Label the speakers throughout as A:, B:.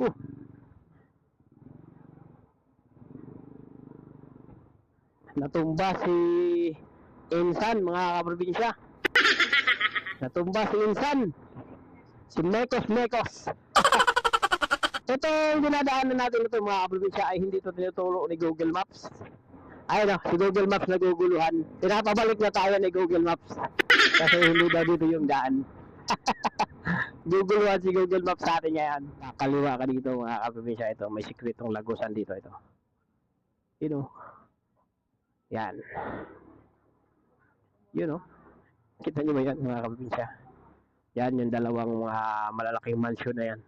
A: Ko. Natumba si Insan, mga kaprobinsya. Natumba si Insan. Si Mekos Mekos. Ito yung dinadaanan natin ito mga kaprobinsya ay hindi ito tinuturo ni Google Maps. Ay no, si Google Maps naguguluhan. Pinapabalik na tayo ni Google Maps. Kasi hindi daw dito yung daan. Google One si Google Maps sa atin ngayon. Kaliwa ka dito mga kaprobinsya ito. May sikretong lagusan dito ito. You know. Yan. You know. Kita nyo ba yan mga kaprobinsya? Yan yung dalawang mga malalaking mansion na yan.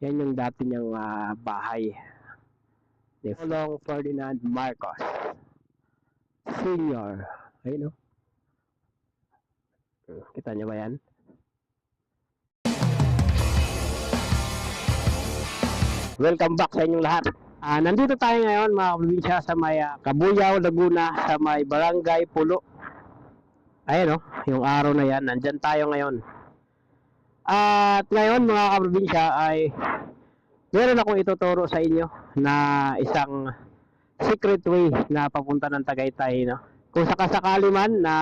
A: Yan yung dati niyang ah, bahay. Ni Pulong Ferdinand Marcos. Senior. Ayun no. Kita nyo ba yan? Welcome back sa inyong lahat. Ah, nandito tayo ngayon mga probinsya sa may ah, Kabuyaw, Laguna, sa may Barangay Pulo. Ayan oh, yung araw na yan, nandyan tayo ngayon. At ngayon mga kaprobinsya ay meron akong ituturo sa inyo na isang secret way na papunta ng Tagaytay. No? Kung sakasakali man na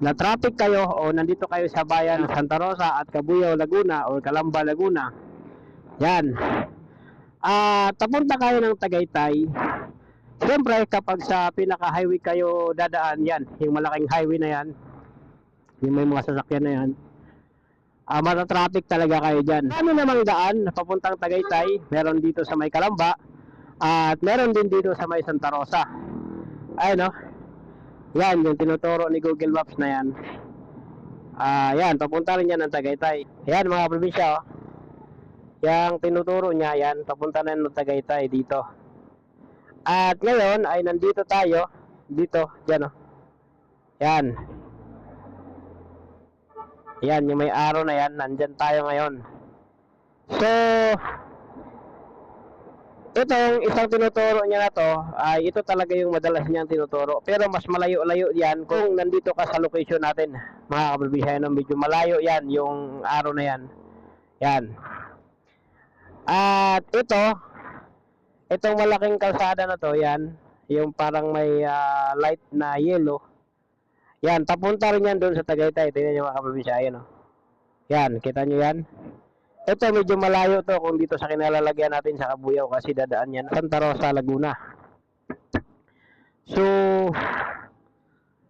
A: na traffic kayo o nandito kayo sa bayan Santa Rosa at Kabuyaw, Laguna o Calamba, Laguna, yan. Ah, papunta kayo ng Tagaytay. Siyempre, kapag sa pinaka-highway kayo dadaan, yan, yung malaking highway na yan, yung may mga sasakyan na yan, ah, matatraffic talaga kayo dyan. Ano namang daan papuntang Tagaytay, meron dito sa may Kalamba, at meron din dito sa may Santa Rosa. Ayun, no? Yan, yung tinuturo ni Google Maps na yan. Ah, yan, papunta rin yan ng Tagaytay. Yan, mga probinsya, oh. Yang tinuturo niya yan, papunta na ng Tagaytay dito. At ngayon ay nandito tayo, dito, dyan oh. Yan. Yan, yung may araw na yan, nandyan tayo ngayon. So, itong isang tinuturo niya na to, ay ito talaga yung madalas niyang tinuturo. Pero mas malayo-layo yan kung nandito ka sa location natin. Mga kabalbisaya, no? medyo malayo yan, yung araw na yan. Yan. At ito, itong malaking kalsada na to, yan, yung parang may ah, light na yellow. Yan, papunta rin yan doon sa Tagaytay. Tingnan nyo mga kaprobinsya, yan o. Yan, kita nyo yan? Ito, medyo malayo to kung dito sa kinalalagyan natin sa Kabuyaw kasi dadaan yan Santa Rosa, Laguna. So,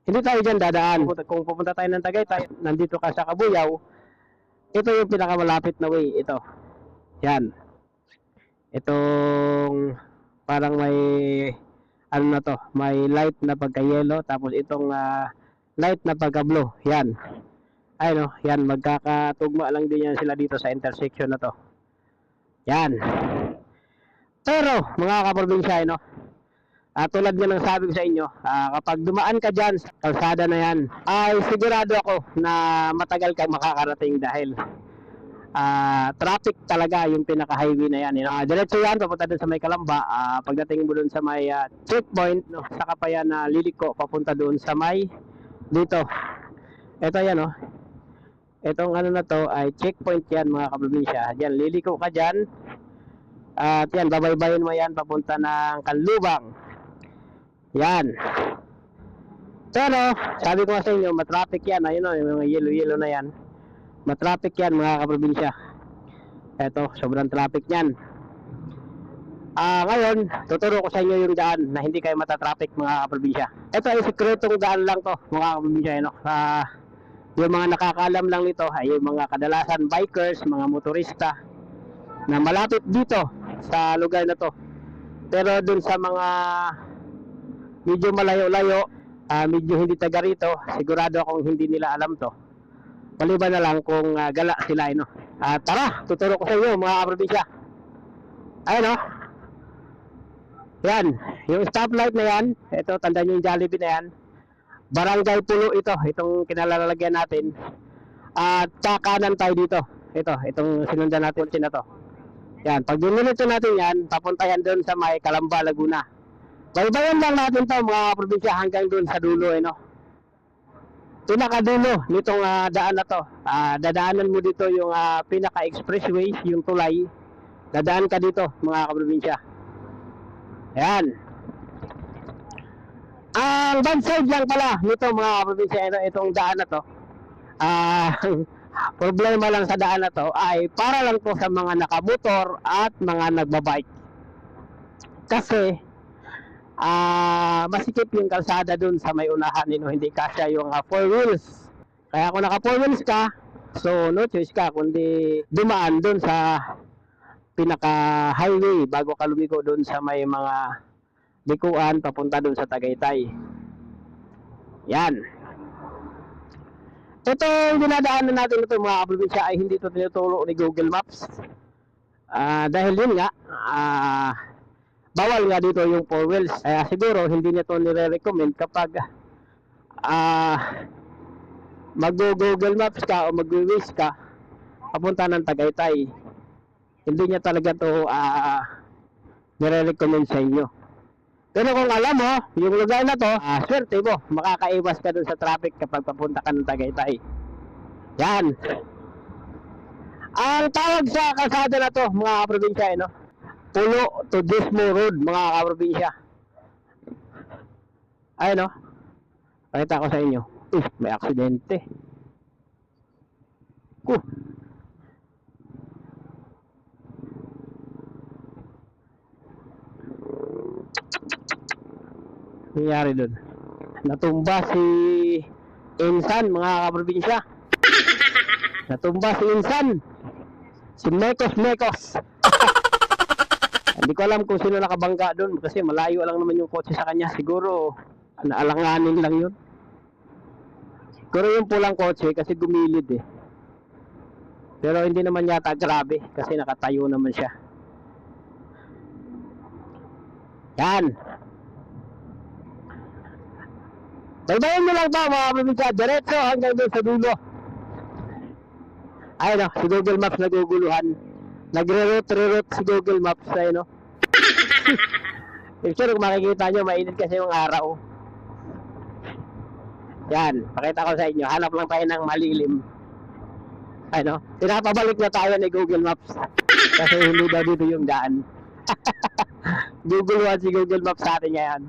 A: hindi tayo dyan dadaan. Kung pupunta tayo ng Tagaytay, nandito ka sa Kabuyaw, ito yung pinakamalapit na way, ito. Yan. Itong parang may ano na to, may light na pagka-yellow tapos itong ah, light na pagka-blue. Yan. Ay no, yan magkakatugma lang din yan sila dito sa intersection na to. Yan. Pero mga kaprobinsya no, at tulad nga ng sabi ko sa inyo, ah, kapag dumaan ka dyan sa kalsada na yan, ay sigurado ako na matagal kang makakarating dahil ah traffic talaga yung pinaka-highway na yan. Ah, diretso yan, papunta dun sa may Kalamba. Ah, pagdating mo dun sa may ah, checkpoint, no, saka pa yan na liliko, papunta dun sa may dito. Ito yan, oh. Itong ano na to ay checkpoint yan mga kaprobinsya. Diyan, liliko ka dyan. At yan, babaybayin mo yan papunta ng Kanlubang. Yan. Pero, sabi ko sa inyo, matraffic yan. Ayun o, yung mga yellow-yellow na yan. Matraffic yan mga kaprobinsya. Eto, sobrang traffic yan. Ah, ngayon, tuturo ko sa inyo yung daan na hindi kayo matatraffic mga kaprobinsya. Ito ay sikretong daan lang to mga kaprobinsya. No? Ah, yung mga nakakalam lang nito ay yung mga kadalasan bikers, mga motorista na malapit dito sa lugar na to. Pero dun sa mga medyo malayo-layo, ah, medyo hindi taga rito, sigurado akong hindi nila alam to. Maliban na lang kung ah, gala sila, no? Ah, tara, tuturo ko sa inyo mga kaprobinsya. Ayun, no? Yan, yung stoplight na yan, ito, tandaan nyo yung Jollibee na yan. Barangay Pulo ito, itong kinalalagyan natin. At kakanan tayo dito. Ito, itong sinundan natin na to. Yan, pag dinulit natin yan, papunta yan doon sa may Calamba, Laguna. Baybayan lang natin to mga probinsya hanggang doon sa dulo, eh, no? Pinakadulo nitong ah, daan na to. Ah, dadaanan mo dito yung ah, pinaka-expressway, yung tulay. Dadaan ka dito, mga kaprobinsya. Ayan. Ang bad side lang pala nito mga kaprobinsya, ito, itong daan na to. Ah, problema lang sa daan na to ay para lang to sa mga nakamotor at mga nagbabike. Kasi ah masikip yung kalsada dun sa may unahan nino hindi kasya yung ah, four wheels. Kaya kung naka four wheels ka, so no choice ka kundi dumaan dun sa pinaka highway bago ka lumiko dun sa may mga likuan papunta dun sa Tagaytay. Yan. Ito yung dinadaanan natin ito mga kaprobinsya ay hindi ito tinuturo ni Google Maps. Ah, dahil yun nga, ah, bawal nga dito yung four wheels. Kaya siguro hindi niya ito nire-recommend kapag ah, mag-Google Maps ka o mag-Waze ka papunta ng Tagaytay. Hindi niya talaga ito ah, nire-recommend sa inyo. Pero kung alam mo, yung lugar na to, ah, swerte mo, makakaiwas ka dun sa traffic kapag papunta ka ng Tagaytay. Yan. Ang tawag sa kalsada na to, mga kaprobinsya, eh, no? Pulo to Dismo Road, mga kaprobinsya. Ay, no? Pakita ko sa inyo. Uy, may aksidente. Uh. nangyari doon. Natumba si Insan, mga kaprobinsya. Natumba si Insan. Si Mekos Mekos. Hindi ko alam kung sino nakabangga doon kasi malayo lang naman yung kotse sa kanya. Siguro naalanganin lang yun. Siguro yung pulang kotse kasi gumilid eh. Pero hindi naman yata grabe kasi nakatayo naman siya. Yan. Baybayin nyo lang to mga probinsya. Diretso hanggang doon sa dulo. Ay no, si Google Maps naguguluhan. Nagre-route-route si Google Maps ay no. Picture kung makikita nyo, mainit kasi yung araw. Yan, pakita ko sa inyo. Hanap lang tayo ng malilim. Ay no, pinapabalik na tayo ni Google Maps. Kasi hindi daw dito yung daan. Google si Google Maps sa atin ngayon.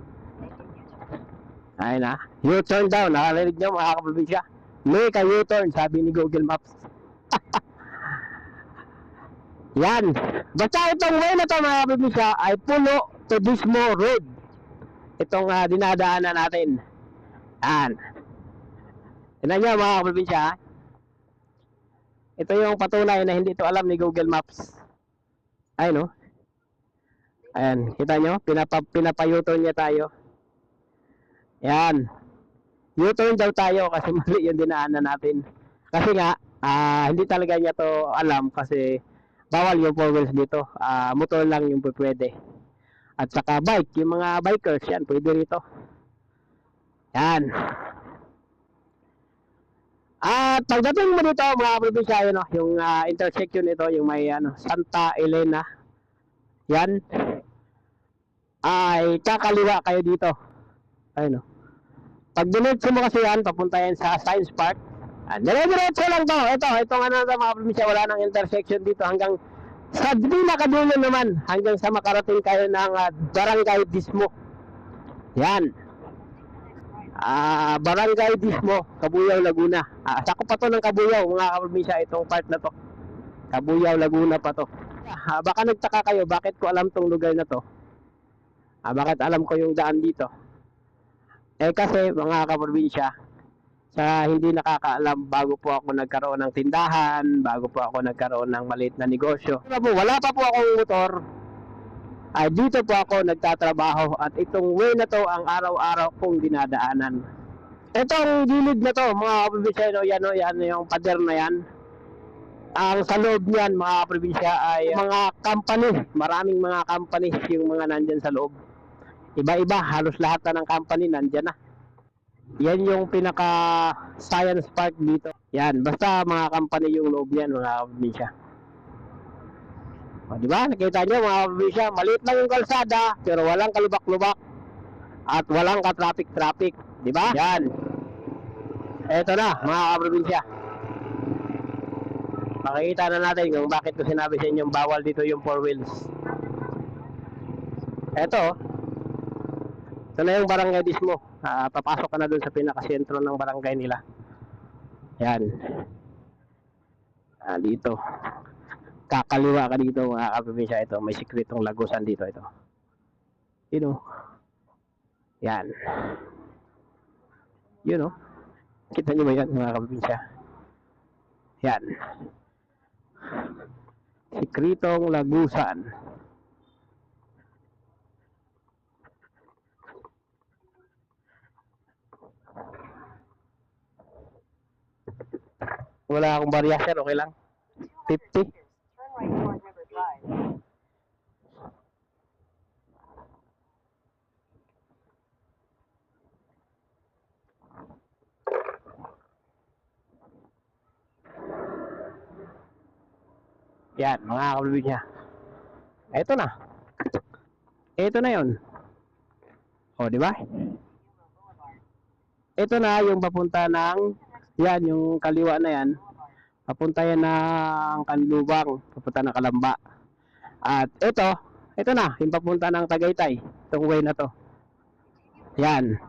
A: Ay na. U-turn daw. Nakarinig nyo mga kaprobinsya. Make a U-turn, sabi ni Google Maps. Yan. Basta itong way na to mga kaprobinsya ay pulo to Dismo Road. Itong ah, dinadaanan natin. Yan. Tignan nyo mga kaprobinsya. ha? Ito yung patunay na hindi ito alam ni Google Maps. Ay no. Ayan. Kita nyo? Pinapa, pinapa-U-turn niya tayo. Yan. U-turn daw tayo kasi mali yung dinaanan natin. Kasi nga, ah, hindi talaga niya to alam kasi bawal yung four wheels dito. Ah, motor lang yung pwede. At saka bike, yung mga bikers, yan, pwede rito. Yan. At pagdating mo dito, mga probinsya, yun, oh, yung ah, intersection ito, yung may ano, Santa Elena. Yan. Ay, kakaliwa kayo dito. Ayun oh. Pag dinitso mo kasi yan, papunta yan sa Science Park. Ah, dire-diretso lang to. Ito, itong ano na mga probinsya, wala nang intersection dito hanggang sa pinakadulo naman, hanggang sa makarating kayo ng ah, Barangay Dismo. Yan. Ah, Barangay Dismo, Kabuyaw, Laguna. Ah, sakop pa to ng Kabuyaw, mga kaprobinsya, itong part na to. Kabuyaw, Laguna pa to. Ah, baka nagtaka kayo, bakit ko alam tong lugar na to? Ah, bakit alam ko yung daan dito? Eh kasi mga kaprobinsya, sa hindi nakakaalam, bago po ako nagkaroon ng tindahan, bago po ako nagkaroon ng maliit na negosyo. Wala po, wala pa po akong motor, ay dito po ako nagtatrabaho at itong way na to ang araw-araw kong dinadaanan. Itong gilid na to, mga kaprobinsya, yan, no, yan yung pader na yan. Ang sa loob niyan, mga kaprobinsya, ay mga company, maraming mga company yung mga nandyan sa loob. Iba-iba, halos lahat na ng company nandyan na. Yan yung pinaka science park dito. Yan, basta mga company yung loob yan, mga kaprobinsya. O, di ba? Nakita nyo mga kaprobinsya, maliit lang yung kalsada, pero walang kalubak-lubak at walang ka-traffic-traffic. Di ba? Yan. Eto na, mga kaprobinsya. makikita na natin kung bakit ko sinabi sa inyong bawal dito yung four wheels. Eto, ito na yung barangay mismo. Ah, papasok ka na dun sa pinakasentro ng barangay nila. Yan. Ah, dito. Kakaliwa ka dito mga kaprobinsya ito. May sikretong lagusan dito ito. Yun o. Yan. Yun o. Kita nyo ba yan mga kaprobinsya? Yan. Sikretong lagusan. Wala akong barya sir, okay lang. 50.
B: Turn right toward River Drive.
A: Yan, mga kaprobinsya. Ito na. Ito na yon. O, di ba? Ito na yung papunta ng yan, yung kaliwa na yan. Papunta yan ng Kanlubang, papunta ng Kalamba. At ito, ito na, yung papunta ng Tagaytay. Itong way na to. Yan.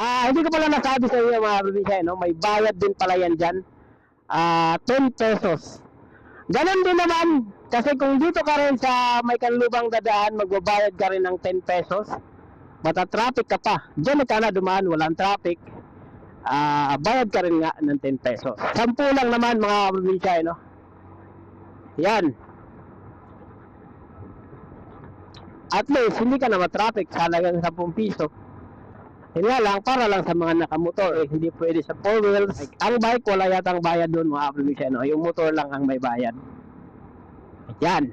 A: Ah, hindi ko pala nasabi sa inyo mga probinsya, no? May bayad din pala yan dyan. Ah, 10 pesos. Ganon din naman. Kasi kung dito ka rin sa may kanlubang dadaan, magbabayad ka rin ng 10 pesos. Mata-traffic ka pa. Diyan ka na dumaan, walang traffic. Ah, bayad ka rin nga ng 10 pesos. Sampu lang naman mga probinsya, no? Yan. At least, hindi ka na matraffic sa halagang 10 piso. Yun nga lang, para lang sa mga nakamotor, eh, hindi pwede sa four wheels. Ang bike, wala yatang bayad doon mga probinsya, no? Yung motor lang ang may bayad. Yan.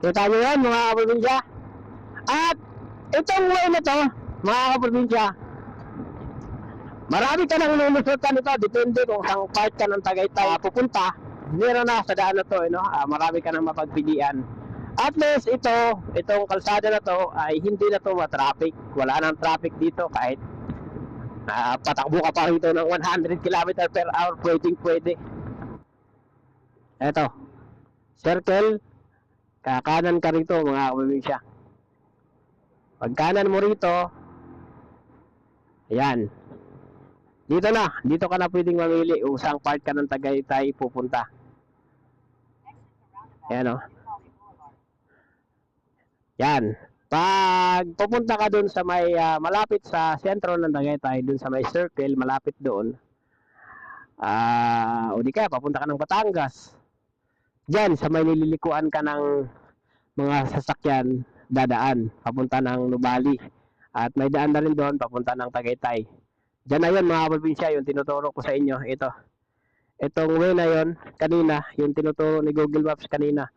A: Kita nyo yan mga kaprobinsya. At itong way na to, mga kaprobinsya, marami ka nang lulusutan ito. Depende kung saan part ka ng Tagaytay pupunta. Meron na sa daan na to, eh, no? Ah, marami ka nang mapagpilian. At least ito, itong kalsada na to ay hindi na to matraffic. Wala nang traffic dito kahit ah, patakbo ka pa rito ng 100 km per hour, pwedeng pwede. Eto, circle, kakanan ka rito mga kaprobinsya. Pag kanan mo rito, ayan. Dito na, dito ka na pwedeng mamili kung saan part ka ng Tagaytay pupunta. Ayan o. Yan. Pag pupunta ka dun sa may ah, malapit sa sentro ng Tagaytay, dun sa may circle, malapit doon. Ah, o di kaya papunta ka ng Batangas. Diyan sa may nililikuan ka ng mga sasakyan dadaan papunta ng Nubali. At may daan na rin doon papunta ng Tagaytay. Diyan na yun mga probinsya, yung tinuturo ko sa inyo. Ito. Itong way na yun, kanina, yung tinuturo ni Google Maps kanina.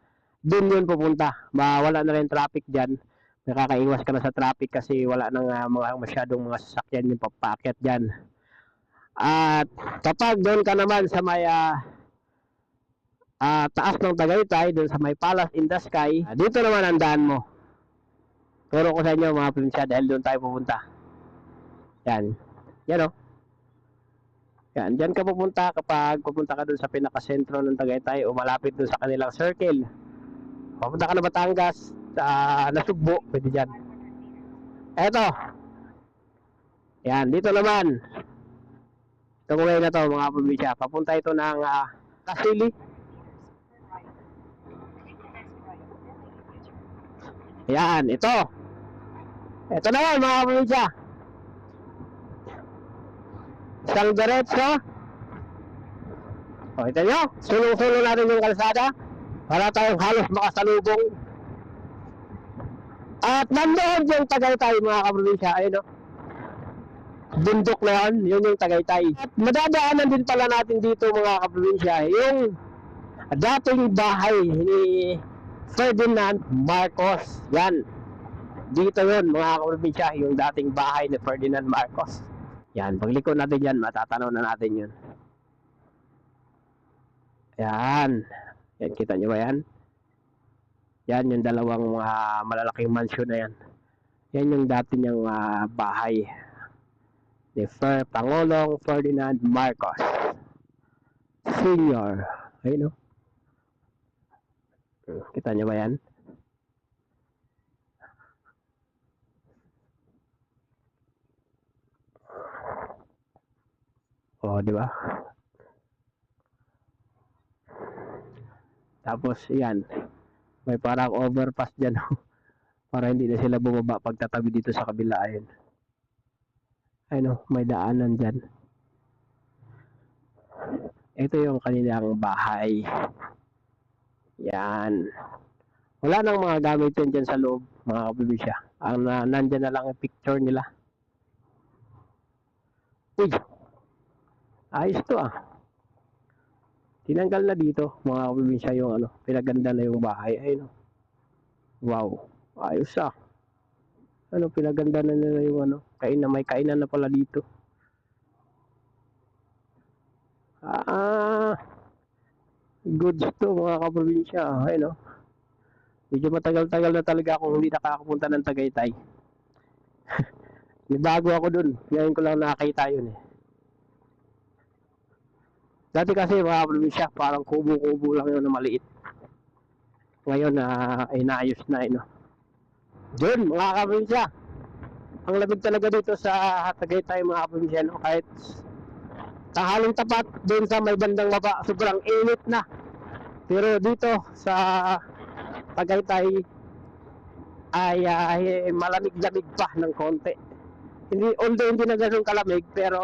A: Doon yun pupunta. Mawala na rin traffic dyan. Nakakaiwas ka na sa traffic kasi wala nang ah, mga masyadong mga sasakyan yung papakyat dyan. At kapag doon ka naman sa may ah, ah, taas ng Tagaytay, doon sa may Palace in the Sky, ah, dito naman ang daan mo. Turo ko sa inyo mga prinsya dahil doon tayo pupunta. Yan. Yan o. Yan. Diyan ka pupunta kapag pupunta ka doon sa pinakasentro ng Tagaytay o malapit doon sa kanilang circle. Pupunta ka na Batangas, sa Nasugbo, pwede dyan. Eto. Yan, dito naman. Itong way na to mga probinsya. Papunta ito ng uh, Kasili. Yan, ito. Ito naman mga probinsya. Isang diretso. O, ito nyo. Sulong-sulong natin yung kalsada. Para tayong halos makasalubong. At nandoon yung Tagaytay mga kaprobinsya. Ayun o. Bundok na yun. Yun yung Tagaytay. At madadaanan din pala natin dito mga kaprobinsya. Yung dating bahay ni Ferdinand Marcos. Yan. Dito yun mga kaprobinsya. Yung dating bahay ni Ferdinand Marcos. Yan. Pagliko natin yan, matatanaw na natin yun. Yan. Yan, kita nyo ba yan? Yan yung dalawang mga malalaking mansion na yan. Yan yung dati niyang ah, bahay ni Fer Pangulong Ferdinand Marcos Senior. Ayun no? Kita niyo ba yan? Di ba? Tapos, yan. May parang overpass dyan. oh. para hindi na sila bumaba pagtatabi dito sa kabila. Ayun. Ayun, oh, may daanan dyan. Ito yung kanilang bahay. Yan. Wala nang mga gamit yun dyan sa loob, mga kabibinsya. Ang na, nandyan na lang ang picture nila. Uy! Ayos to ah. Tinanggal na dito, mga kabibinsya, yung ano, pinaganda na yung bahay. Ayun oh. Wow. Ayos ah. Ano, pinaganda na nila yung ano, kainan, may kainan na pala dito. Ah, goods to mga kaprobinsya. Ayun oh. Medyo matagal-tagal na talaga akong hindi nakakapunta ng Tagaytay. May bago ako dun. Ngayon ko lang nakakita yun eh. Dati kasi mga kaprobinsya, parang kubo-kubo lang yun na maliit. Ngayon na inaayos na eh, no? Yun, mga kaprobinsya. Ang lamig talaga dito sa Tagaytay mga kaprobinsya, no? Kahit Tahaling tapat doon sa may bandang baba, sobrang init na. Pero dito sa Tagaytay ay eh, malamig-lamig pa ng konti. Hindi, although hindi na ganun kalamig, pero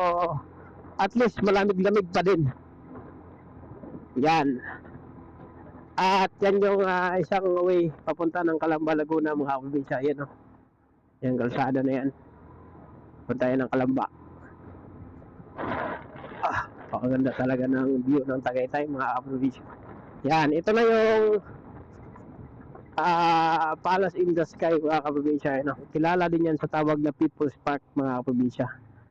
A: at least malamig-lamig pa din. Yan. At yan yung ah, isang way papunta ng Calamba, Laguna, mga probinsya. Yan o. Yan, kalsada na yan. Punta yan ng Calamba. Ah, pakaganda talaga ng view ng Tagaytay, mga kaprobinsya. Yan, ito na yung ah Palace in the Sky, mga kaprobinsya. Ano? Kilala din yan sa tawag na People's Park, mga kaprobinsya.